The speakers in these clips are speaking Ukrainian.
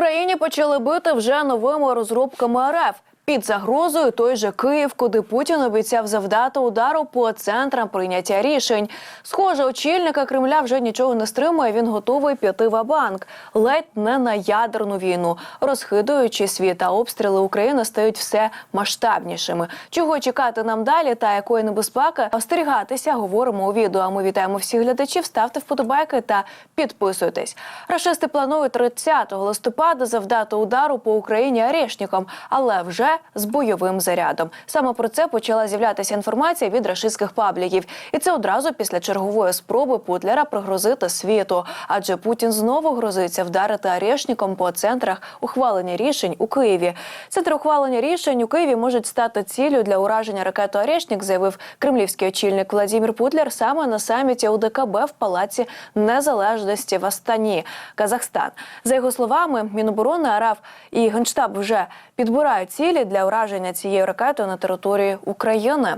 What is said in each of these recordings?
Україні почали бити вже новими розробками РФ. Під загрозою той же Київ, куди Путін обіцяв завдати удару по центрам прийняття рішень. Схоже, очільника Кремля вже нічого не стримує. Він готовий піти в банк ледь не на ядерну війну, розхитуючи світ, а обстріли України стають все масштабнішими. Чого чекати нам далі та якої небезпеки остерігатися? Говоримо у відео. А ми вітаємо всіх глядачів. Ставте вподобайки та підписуйтесь. Рашисти планують 30 листопада завдати удару по Україні арешникам, але вже з бойовим зарядом. Саме про це почала з'являтися інформація від рашистських пабліків, і це одразу після чергової спроби Путлера пригрозити світу. Адже Путін знову грозиться вдарити арешникам по центрах ухвалення рішень у Києві. Центри ухвалення рішень у Києві можуть стати ціллю для ураження ракету Арешник, заявив кремлівський очільник Владимир Путлер саме на саміті УДКБ в Палаці Незалежності в Астані, Казахстан. За його словами, Міноборони АРАФ і Генштаб вже підбирають цілі для ураження цією ракетою на території України.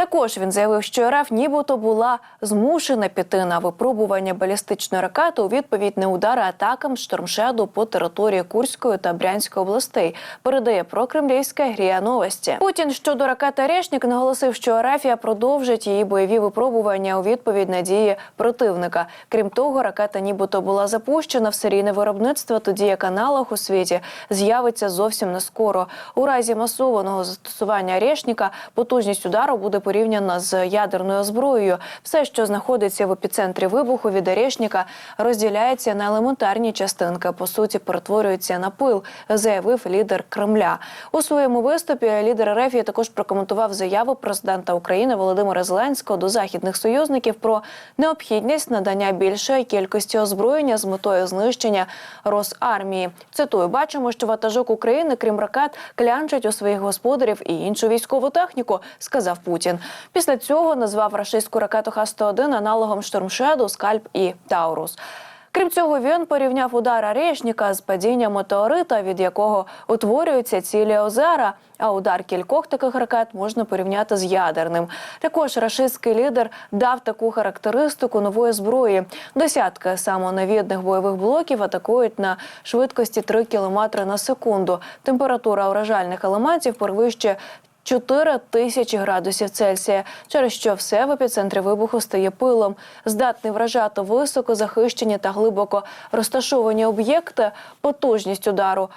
Також він заявив, що РФ нібито була змушена піти на випробування балістичної ракети у відповідь на удари атакам штормшеду по території Курської та Брянської областей. Передає про кремлівське грія новості. Путін щодо ракети Решнік наголосив, що Рафія продовжить її бойові випробування у відповідь на дії противника. Крім того, ракета нібито була запущена в серійне виробництво, тоді як аналог у світі з'явиться зовсім не скоро. У разі масованого застосування Решніка потужність удару буде порівняна з ядерною зброєю. Все, що знаходиться в епіцентрі вибуху від Орешника, розділяється на елементарні частинки. По суті, перетворюється на пил, заявив лідер Кремля. У своєму виступі лідер РФ також прокоментував заяву президента України Володимира Зеленського до західних союзників про необхідність надання більшої кількості озброєння з метою знищення Росармії. Цитую, бачимо, що ватажок України, крім ракет, клянчать у своїх господарів і іншу військову техніку, сказав Путін. Після цього назвав рашистську ракету Х-101 аналогом Штормшеду, Скальп і Таурус. Крім цього, він порівняв удар Арешніка з падінням метеорита, від якого утворюються цілі озера. А удар кількох таких ракет можна порівняти з ядерним. Також рашистський лідер дав таку характеристику нової зброї. Десятки самонавідних бойових блоків атакують на швидкості 3 км на секунду. Температура уражальних елементів перевищує 4 тисячі градусів Цельсія, через що все в епіцентрі вибуху стає пилом. Здатний вражати високо захищені та глибоко розташовані об'єкти, потужність удару.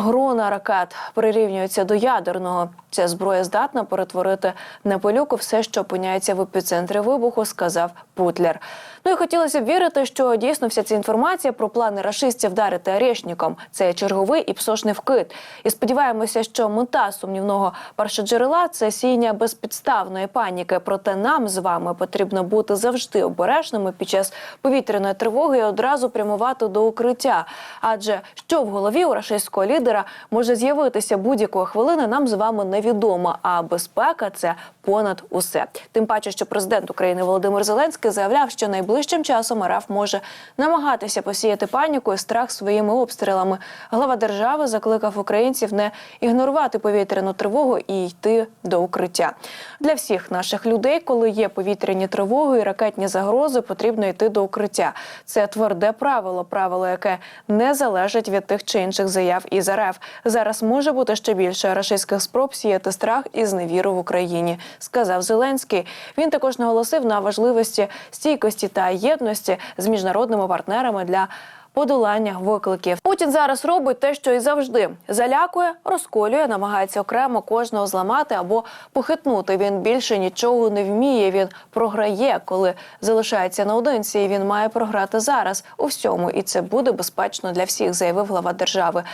Грона ракет прирівнюється до ядерного. Ця зброя здатна перетворити на пилюку все, що опиняється в епіцентрі вибуху, сказав Путлер. Ну і хотілося б вірити, що дійсно вся ця інформація про плани рашистів вдарити Арешніком – це черговий і псошний вкид. І сподіваємося, що мета сумнівного першоджерела – це сіння безпідставної паніки. Проте нам з вами потрібно бути завжди обережними під час повітряної тривоги і одразу прямувати до укриття. Адже що в голові у рашистського лідера може з'явитися будь-якої хвилини, нам з вами невідомо. А безпека це понад усе. Тим паче, що президент України Володимир Зеленський заявляв, що найближчим часом РФ може намагатися посіяти паніку і страх своїми обстрілами. Глава держави закликав українців не ігнорувати повітряну тривогу і йти до укриття. Для всіх наших людей, коли є повітряні тривоги і ракетні загрози, потрібно йти до укриття. Це тверде правило, правило, яке не залежить від тих чи інших заяв із РФ. Зараз може бути ще більше рашистських спроб сіяти страх і зневіру в Україні, сказав Зеленський. Він також наголосив на важливості стійкості та єдності з міжнародними партнерами для. Подолання викликів Путін зараз робить те, що і завжди залякує, розколює, намагається окремо кожного зламати або похитнути. Він більше нічого не вміє. Він програє, коли залишається наодинці. і Він має програти зараз у всьому, і це буде безпечно для всіх, заявив глава держави.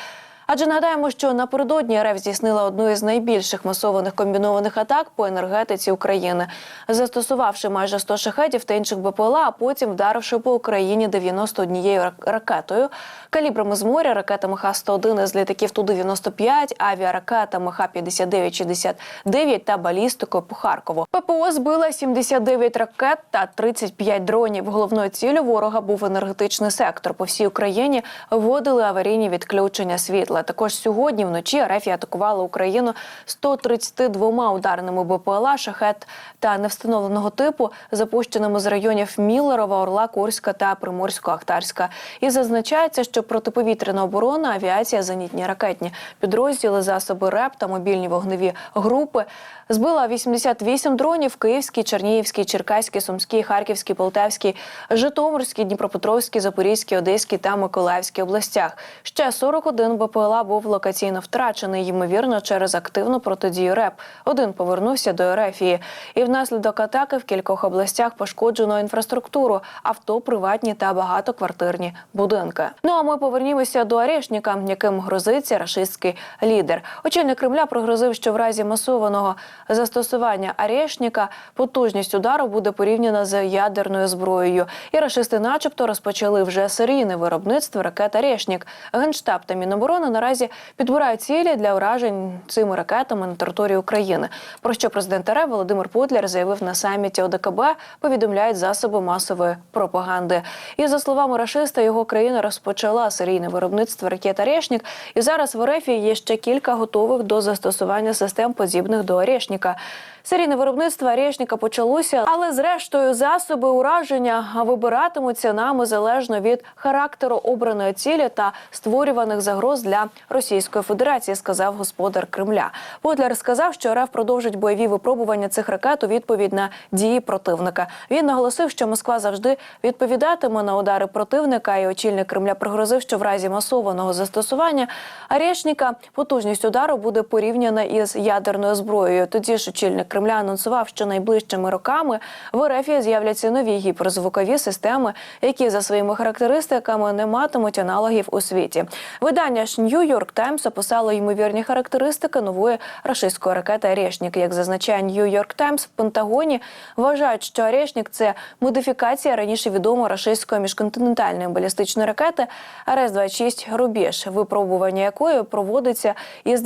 Адже нагадаємо, що напередодні РФ здійснила одну із найбільших масованих комбінованих атак по енергетиці України, застосувавши майже 100 шахетів та інших БПЛА, а потім вдаривши по Україні 91 ракетою, калібрами з моря, ракетами Х-101 з літаків Ту-95, авіаракетами Х-59-69 та балістикою по Харкову. ППО збила 79 ракет та 35 дронів. Головною ціллю ворога був енергетичний сектор. По всій Україні вводили аварійні відключення світла. Світла. Також сьогодні вночі РФ атакувала Україну 132 ударними БПЛА, шахет та невстановленого типу, запущеними з районів Міллерова, Орла, Курська та Приморсько-Ахтарська. І зазначається, що протиповітряна оборона, авіація, зенітні ракетні підрозділи, засоби РЕП та мобільні вогневі групи збила 88 дронів Київській, Чернігівській, Черкаській, Сумській, Харківській, Полтавській, Житомирській, Дніпропетровській, Запорізькій, Одеській та Миколаївській областях. Ще 41 БПЛА був локаційно втрачений, ймовірно, через активну протидію РЕП. Один повернувся до Ерефії. І внаслідок атаки в кількох областях пошкоджено інфраструктуру, авто, приватні та багатоквартирні будинки. Ну а ми повернімося до Орешника, яким грозиться рашистський лідер. Очільник Кремля прогрозив, що в разі масованого застосування Орешника потужність удару буде порівняна з ядерною зброєю. І рашисти, начебто, розпочали вже серійне виробництво ракет Орешнік. Генштаб та Міноборони наразі підбирають цілі для уражень цими ракетами на території України. Про що президент РФ Володимир Путляр заявив на саміті ОДКБ, повідомляють засоби масової пропаганди. І за словами рашиста, його країна розпочала серійне виробництво ракет Орешнік. І зараз в РФ є ще кілька готових до застосування систем подібних до Орешніка. Серійне виробництво Орешніка почалося, але зрештою засоби ураження вибиратимуться нами залежно від характеру обраної цілі та створюваних загроз для Російської Федерації, сказав господар Кремля. Путляр сказав, що РФ продовжить бойові випробування цих ракет у відповідь на дії противника. Він наголосив, що Москва завжди відповідатиме на удари противника. І очільник Кремля пригрозив, що в разі масованого застосування Орешніка потужність удару буде порівняна із ядерною зброєю. Тоді ж очільник Кремля анонсував, що найближчими роками в РФ з'являться нові гіперзвукові системи, які за своїми характеристиками не матимуть аналогів у світі. Видання ж New York Times описало ймовірні характеристики нової рашистської ракети «Орешнік». Як зазначає New York Times, в Пентагоні вважають, що «Орешнік» – це модифікація раніше відомої рашистської міжконтинентальної балістичної ракети РС-26 «Рубіж», випробування якої проводиться із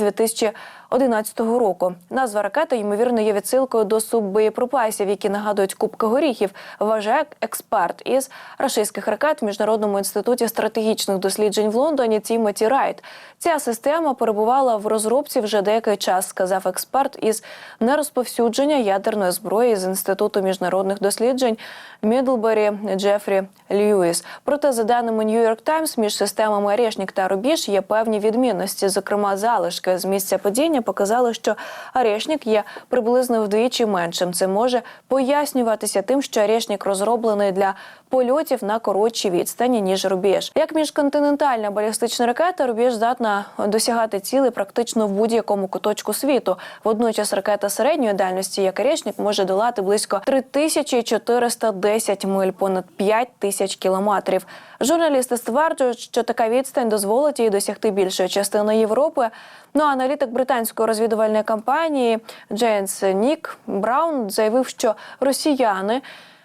2011 року. Назва ракети ймовірно є відсилкою до суббоєприпасів, які нагадують кубки горіхів. Вважає експерт із рашистських ракет в міжнародному інституті стратегічних досліджень в Лондоні Тімоті Райт. Ця система перебувала в розробці вже деякий час, сказав експерт із нерозповсюдження ядерної зброї з інституту міжнародних досліджень Мідлбері Джефрі Льюіс. Проте, за даними York Times, між системами Орешнік та Рубіж є певні відмінності. Зокрема, залишки з місця падіння показали, що Орешнік є приблизно вдвічі меншим. Це може пояснюватися тим, що Орешнік розроблений для польотів на коротшій відстані ніж Рубіж. Як міжконтинентальна балістична ракета, Рубіж здатна досягати цілей практично в будь-якому куточку світу. Водночас ракета середньої дальності, як Орешнік, може долати близько 3410 миль, понад 5 тисяч кілометрів. Журналісти стверджують, що така відстань дозволить їй досягти більшої частини Європи. Ну а аналітик британської розвідувальної кампанії Джейнс Нік Браун заявив, що росіяни.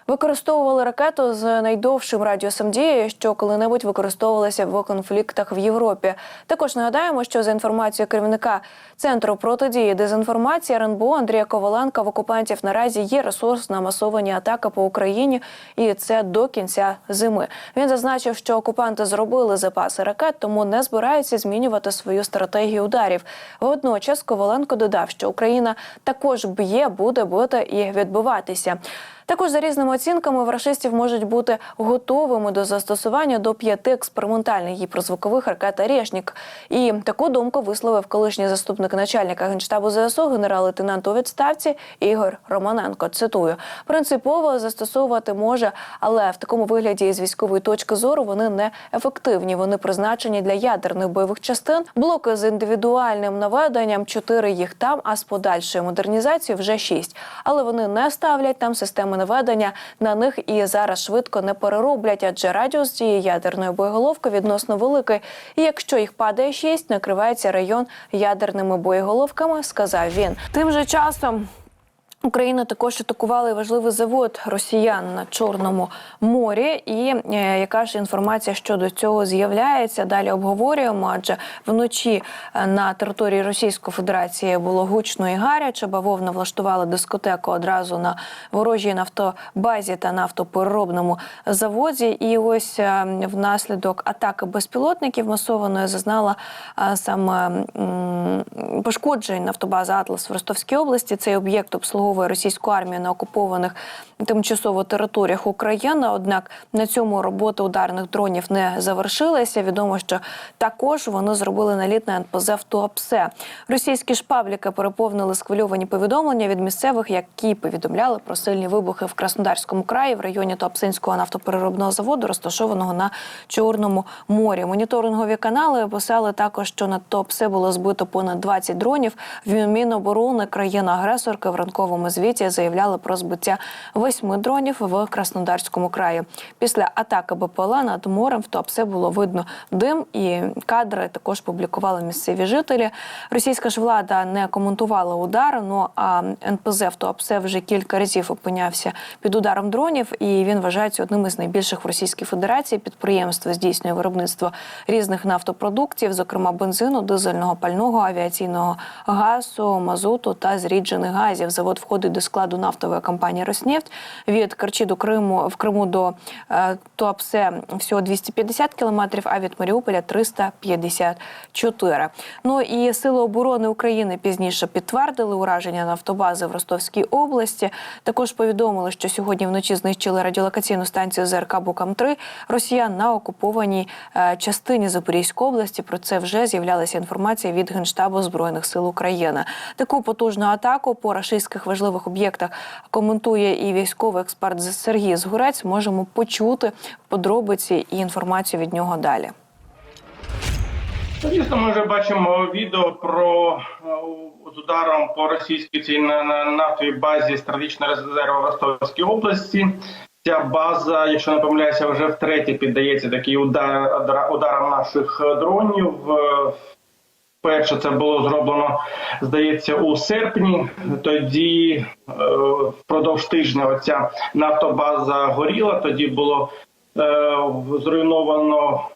Використовували ракету з найдовшим радіусом дії, що коли-небудь використовувалася в конфліктах в Європі. Також нагадаємо, що за інформацією керівника центру протидії дезінформації РНБО Андрія Коваленка в окупантів наразі є ресурс на масовані атаки по Україні, і це до кінця зими. Він зазначив, що окупанти зробили запаси ракет, тому не збираються змінювати свою стратегію ударів. Водночас Коваленко додав, що Україна також б'є, буде бити і відбиватися. Також за різними оцінками в рашистів можуть бути готовими до застосування до п'яти експериментальних гіперзвукових ракет «Орешнік». І таку думку висловив колишній заступник начальника генштабу ЗСУ генерал-лейтенант у відставці Ігор Романенко. Цитую: принципово застосовувати може, але в такому вигляді з військової точки зору вони не ефективні. Вони призначені для ядерних бойових частин. Блоки з індивідуальним наведенням чотири їх там, а з подальшою модернізацією вже шість. Але вони не ставлять там системи наведення на них і зараз швидко не перероблять, адже радіус цієї ядерної боєголовки відносно великий. І якщо їх падає шість, накривається район ядерними боєголовками, сказав він. Тим же часом. Україна також атакували важливий завод росіян на Чорному морі. І е, яка ж інформація щодо цього з'являється? Далі обговорюємо. Адже вночі е, на території Російської Федерації було гучно і гаряче. Бавовна влаштувала дискотеку одразу на ворожій нафтобазі та нафтопереробному заводі. І ось е, внаслідок атаки безпілотників масованої зазнала саме пошкоджень нафтобаза Атлас в Ростовській області. Цей об'єкт обслуговує російську армію на окупованих тимчасово територіях України. Однак на цьому роботи ударних дронів не завершилася. Відомо, що також вони зробили наліт на НПЗ в Туапсе. Російські ж пабліки переповнили схвильовані повідомлення від місцевих, які повідомляли про сильні вибухи в Краснодарському краї в районі Туапсинського нафтопереробного заводу, розташованого на Чорному морі. Моніторингові канали писали також, що на Туапсе було збито понад 20 дронів. В Міноборони країни-агресорки в ранковому звіті заявляли про збиття восьми дронів в Краснодарському краї. Після атаки БПЛА над морем в Туапсе було видно дим і кадри також публікували місцеві жителі. Російська ж влада не коментувала удар. Ну а НПЗ в Туапсе вже кілька разів опинявся під ударом дронів, і він вважається одним із найбільших в Російській Федерації. Підприємство здійснює виробництво різних нафтопродуктів, зокрема бензину, дизельного пального, авіаційного газу, мазуту та зріджених газів. Завод входить до складу нафтової компанії «Роснефть». Від Керчі до Криму в Криму до е, Туапсе всього 250 кілометрів, а від Маріуполя 354. Ну і сили оборони України пізніше підтвердили ураження нафтобази в Ростовській області. Також повідомили, що сьогодні вночі знищили радіолокаційну станцію ЗРК Букам 3 росіян на окупованій е, частині Запорізької області. Про це вже з'являлася інформація від Генштабу збройних сил України. Таку потужну атаку по рашистських важливих об'єктах коментує і військовий експерт Сергій Згурець. Можемо почути подробиці і інформацію від нього далі. Звісно, ми вже бачимо відео про е, з ударом по російській цій на, на нафтовій базі стратегічної резерви в Ростовській області. Ця база, якщо не помиляюся, вже втретє піддається такий удар ударам наших дронів. Перше це було зроблено, здається, у серпні. Тоді е, впродовж тижня оця нафтобаза горіла. Тоді було е, зруйновано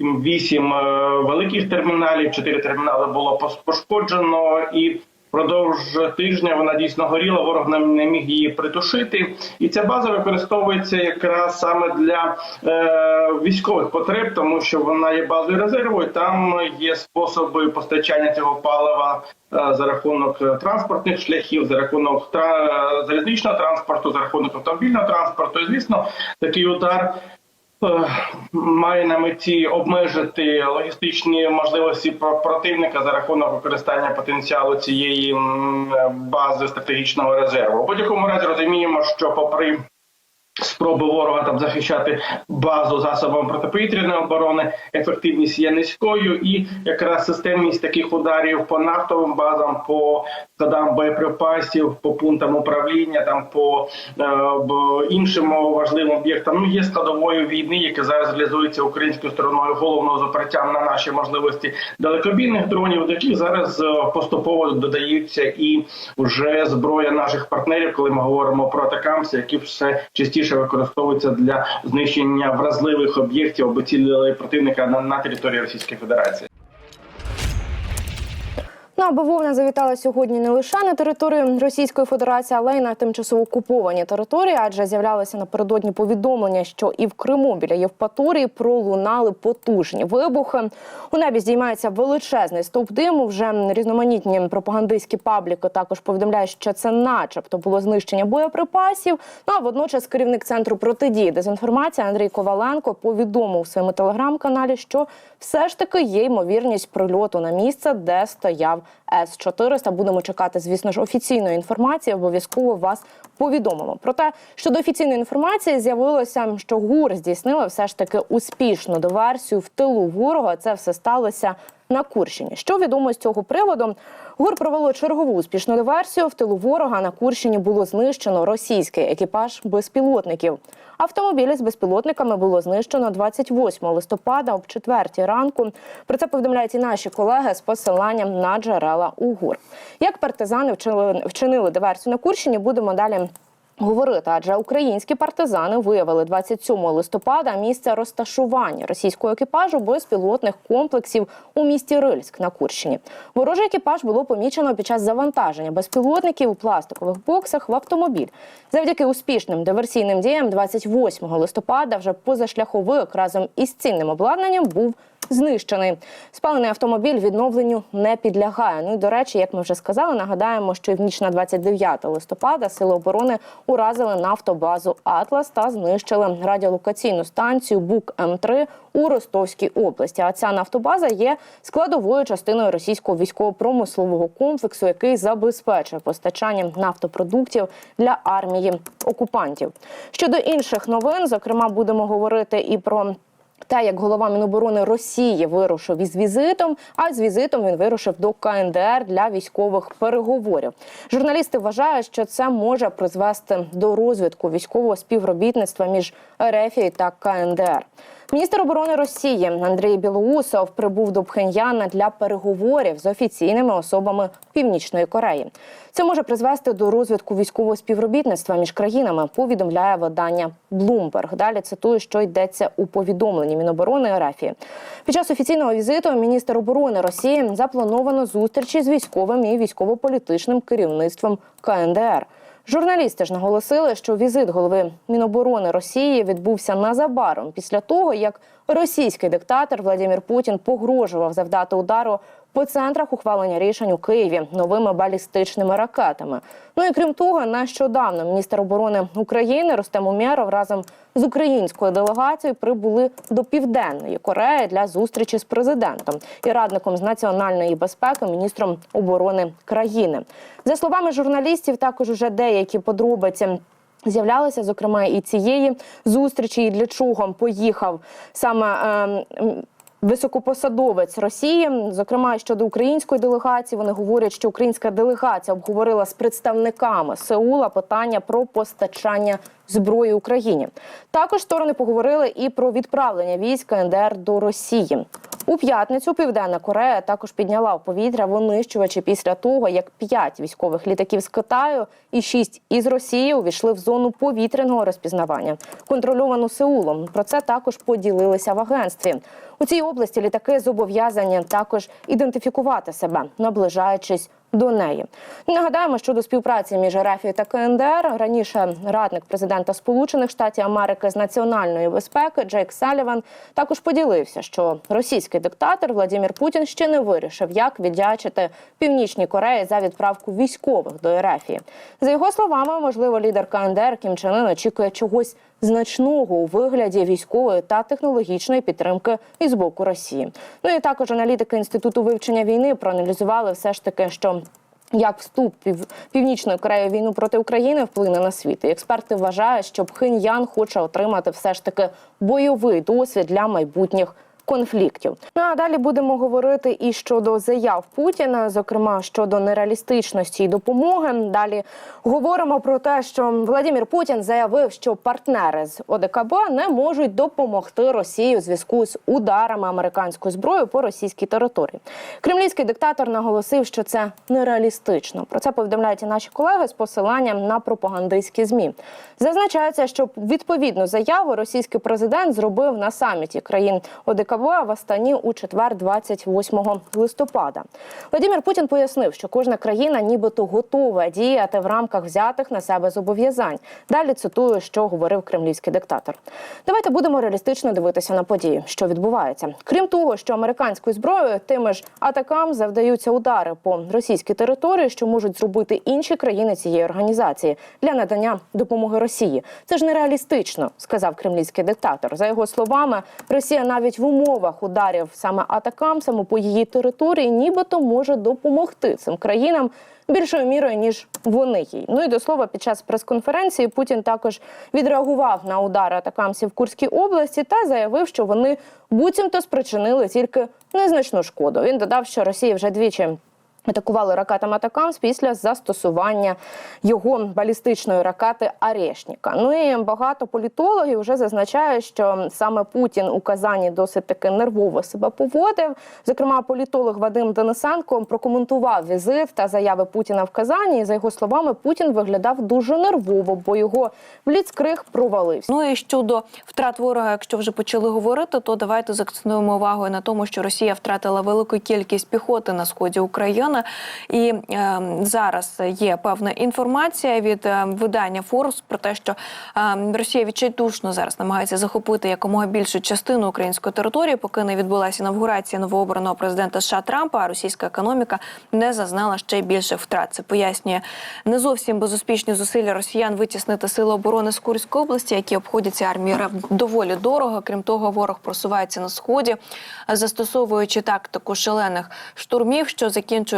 вісім е, великих терміналів, чотири термінали було пошкоджено, і впродовж тижня вона дійсно горіла. Ворог не, міг її притушити. І ця база використовується якраз саме для е, військових потреб, тому що вона є базою резерву. і Там є способи постачання цього палива. е, За рахунок транспортних шляхів, за рахунок тра- залізничного транспорту, за рахунок автомобільного транспорту, і звісно, такий удар має на меті обмежити логістичні можливості про- противника за рахунок використання потенціалу цієї бази стратегічного резерву. У будь-якому разі розуміємо, що попри спроби ворога там захищати базу засобами протиповітряної оборони, ефективність є низькою, і якраз системність таких ударів по нафтовим базам, по складам боєприпасів, по пунктам управління, там по е, іншим важливим об'єктам, ну є складовою війни, яка зараз реалізується українською стороною головного з опертям на наші можливості далекобійних дронів, до яких зараз е, поступово додаються і вже зброя наших партнерів, коли ми говоримо про атакамси, які все частіше використовуються для знищення вразливих об'єктів або цілей противника на, на території Російської Федерації. Ну, а бавовна завітала сьогодні не лише на територію Російської Федерації, але й на тимчасово окуповані території, адже з'являлися напередодні повідомлення, що і в Криму біля Євпаторії пролунали потужні вибухи. У небі здіймається величезний стовп диму. Вже різноманітні пропагандистські пабліки також повідомляють, що це, начебто, було знищення боєприпасів. Ну а водночас керівник центру протидії дезінформації Андрій Коваленко повідомив у своєму телеграм-каналі, що все ж таки є ймовірність прильоту на місце, де стояв С-400. Будемо чекати, звісно ж, офіційної інформації. Обов'язково вас повідомимо. Проте щодо офіційної інформації з'явилося, що ГУР здійснила все ж таки успішну диверсію в тилу ворога. Це все сталося на Курщині. Що відомо з цього приводу? ГУР провело чергову успішну диверсію. В тилу ворога на Курщині було знищено російський екіпаж безпілотників. Автомобілі з безпілотниками було знищено 28 листопада об 4 ранку. Про це повідомляють і наші колеги з посиланням на джерела УГУР. Як партизани вчинили, диверсію на Курщині, будемо далі. Говорити, адже українські партизани виявили 27 листопада місце розташування російського екіпажу безпілотних комплексів у місті Рильськ на Курщині. Ворожий екіпаж було помічено під час завантаження безпілотників у пластикових боксах в автомобіль. Завдяки успішним диверсійним діям 28 листопада вже позашляховик разом із цінним обладнанням був знищений. Спалений автомобіль відновленню не підлягає. Ну і до речі, як ми вже сказали, нагадаємо, що в ніч на 29 листопада сили оборони уразили нафтобазу Атлас та знищили радіолокаційну станцію Бук М3 у Ростовській області. А ця нафтобаза є складовою частиною російського військово-промислового комплексу, який забезпечує постачання нафтопродуктів для армії окупантів. Щодо інших новин, зокрема, будемо говорити і про. Те, як голова Міноборони Росії вирушив із візитом, а з візитом він вирушив до КНДР для військових переговорів. Журналісти вважають, що це може призвести до розвитку військового співробітництва між РФ та КНДР. Міністр оборони Росії Андрій Білоусов прибув до Пхеньяна для переговорів з офіційними особами Північної Кореї. Це може призвести до розвитку військового співробітництва між країнами. Повідомляє видання Bloomberg. Далі цитую, що йдеться у повідомленні Міноборони РФ. Під час офіційного візиту міністр оборони Росії заплановано зустрічі з військовим і військово-політичним керівництвом КНДР. Журналісти ж наголосили, що візит голови Міноборони Росії відбувся незабаром після того, як російський диктатор Владимир Путін погрожував завдати удару по центрах ухвалення рішень у Києві новими балістичними ракетами. Ну і крім того, нещодавно міністр оборони України Рустем Умєров разом з українською делегацією прибули до південної Кореї для зустрічі з президентом і радником з національної безпеки, міністром оборони країни. За словами журналістів, також уже деякі подробиці. З'являлися зокрема і цієї зустрічі, і для чого поїхав саме ем, високопосадовець Росії. Зокрема, щодо української делегації, вони говорять, що українська делегація обговорила з представниками Сеула питання про постачання зброї Україні. Також сторони поговорили і про відправлення військ КНДР до Росії. У п'ятницю Південна Корея також підняла в повітря винищувачі після того, як п'ять військових літаків з Китаю і шість із Росії увійшли в зону повітряного розпізнавання, контрольовану Сеулом. Про це також поділилися в агентстві. У цій області літаки зобов'язані також ідентифікувати себе, наближаючись до неї. Нагадаємо, щодо співпраці між РФ та КНДР раніше радник президента Сполучених Штатів Америки з національної безпеки Джейк Саліван також поділився, що російський диктатор Владимир Путін ще не вирішив, як віддячити Північній Кореї за відправку військових до РФ. За його словами, можливо, лідер КНДР Кім Чен Ын очікує чогось значного у вигляді військової та технологічної підтримки із боку Росії. Ну і також аналітики інституту вивчення війни проаналізували все ж таки, що як вступ пів... північної Кореї в війну проти України вплине на світ. І експерти вважають, що Пхеньян хоче отримати все ж таки бойовий досвід для майбутніх. Конфліктів. Ну а далі будемо говорити і щодо заяв Путіна, зокрема щодо нереалістичності і допомоги. Далі говоримо про те, що Владимир Путін заявив, що партнери з ОДКБ не можуть допомогти Росії у зв'язку з ударами американської зброї по російській території. Кремлівський диктатор наголосив, що це нереалістично. Про це повідомляють і наші колеги з посиланням на пропагандистські змі. Зазначається, що відповідну заяву російський президент зробив на саміті країн ОДКБ в Астані у четвер, 28 листопада. Владимир Путін пояснив, що кожна країна нібито готова діяти в рамках взятих на себе зобов'язань. Далі цитую, що говорив кремлівський диктатор. Давайте будемо реалістично дивитися на події, що відбувається. Крім того, що американською зброєю тими ж атакам завдаються удари по російській території, що можуть зробити інші країни цієї організації для надання допомоги Росії. Це ж нереалістично, сказав кремлівський диктатор. За його словами, Росія навіть в умовах умовах ударів саме атакам, саме по її території, нібито може допомогти цим країнам більшою мірою ніж вони їй. Ну і до слова, під час прес-конференції Путін також відреагував на удари атакамсів в Курській області та заявив, що вони буцімто спричинили тільки незначну шкоду. Він додав, що Росія вже двічі. Атакували ракетами Атакамс після застосування його балістичної ракети Арешніка. Ну і багато політологів вже зазначають, що саме Путін у Казані досить таки нервово себе поводив. Зокрема, політолог Вадим Денисенко прокоментував візит та заяви Путіна в Казані. І за його словами, Путін виглядав дуже нервово, бо його бліцкриг провалився. Ну і щодо втрат ворога, якщо вже почали говорити, то давайте закцентуємо увагу на тому, що Росія втратила велику кількість піхоти на сході України. І е, зараз є певна інформація від е, видання Форбс про те, що е, Росія відчайдушно зараз намагається захопити якомога більшу частину української території, поки не відбулася інавгурація новообраного президента США Трампа. А російська економіка не зазнала ще більше втрат. Це пояснює не зовсім безуспішні зусилля росіян витіснити сили оборони з Курської області, які обходяться армії доволі дорого. Крім того, ворог просувається на сході, застосовуючи тактику шалених штурмів, що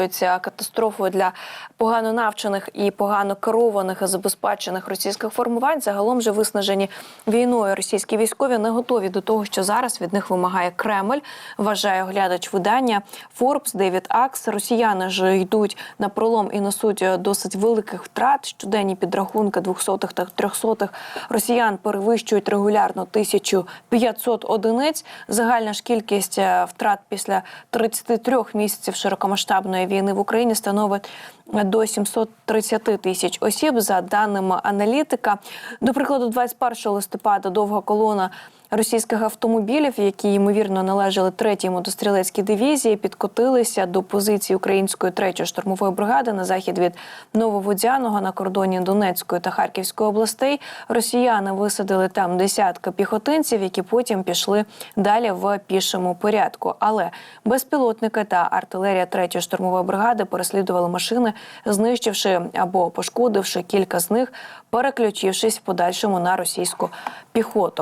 закінчується катастрофою для погано навчених і погано керованих і забезпечених російських формувань. Загалом же виснажені війною російські військові не готові до того, що зараз від них вимагає Кремль. Вважає оглядач видання Forbes Девід Акс. Росіяни ж йдуть на пролом і несуть досить великих втрат. Щоденні підрахунки 200-х та 300-х росіян перевищують регулярно 1500 одиниць. Загальна ж кількість е, втрат після 33 місяців широкомасштабної війни в Україні становить до 730 тисяч осіб. За даними аналітика, до прикладу, 21 листопада довга колона. Російських автомобілів, які ймовірно належали третій мотострілецькій дивізії, підкотилися до позиції української третьої штурмової бригади на захід від Нововодзяного на кордоні Донецької та Харківської областей. Росіяни висадили там десятки піхотинців, які потім пішли далі в пішому порядку. Але безпілотники та артилерія третьої штурмової бригади переслідували машини, знищивши або пошкодивши кілька з них, переключившись в подальшому на російську піхоту.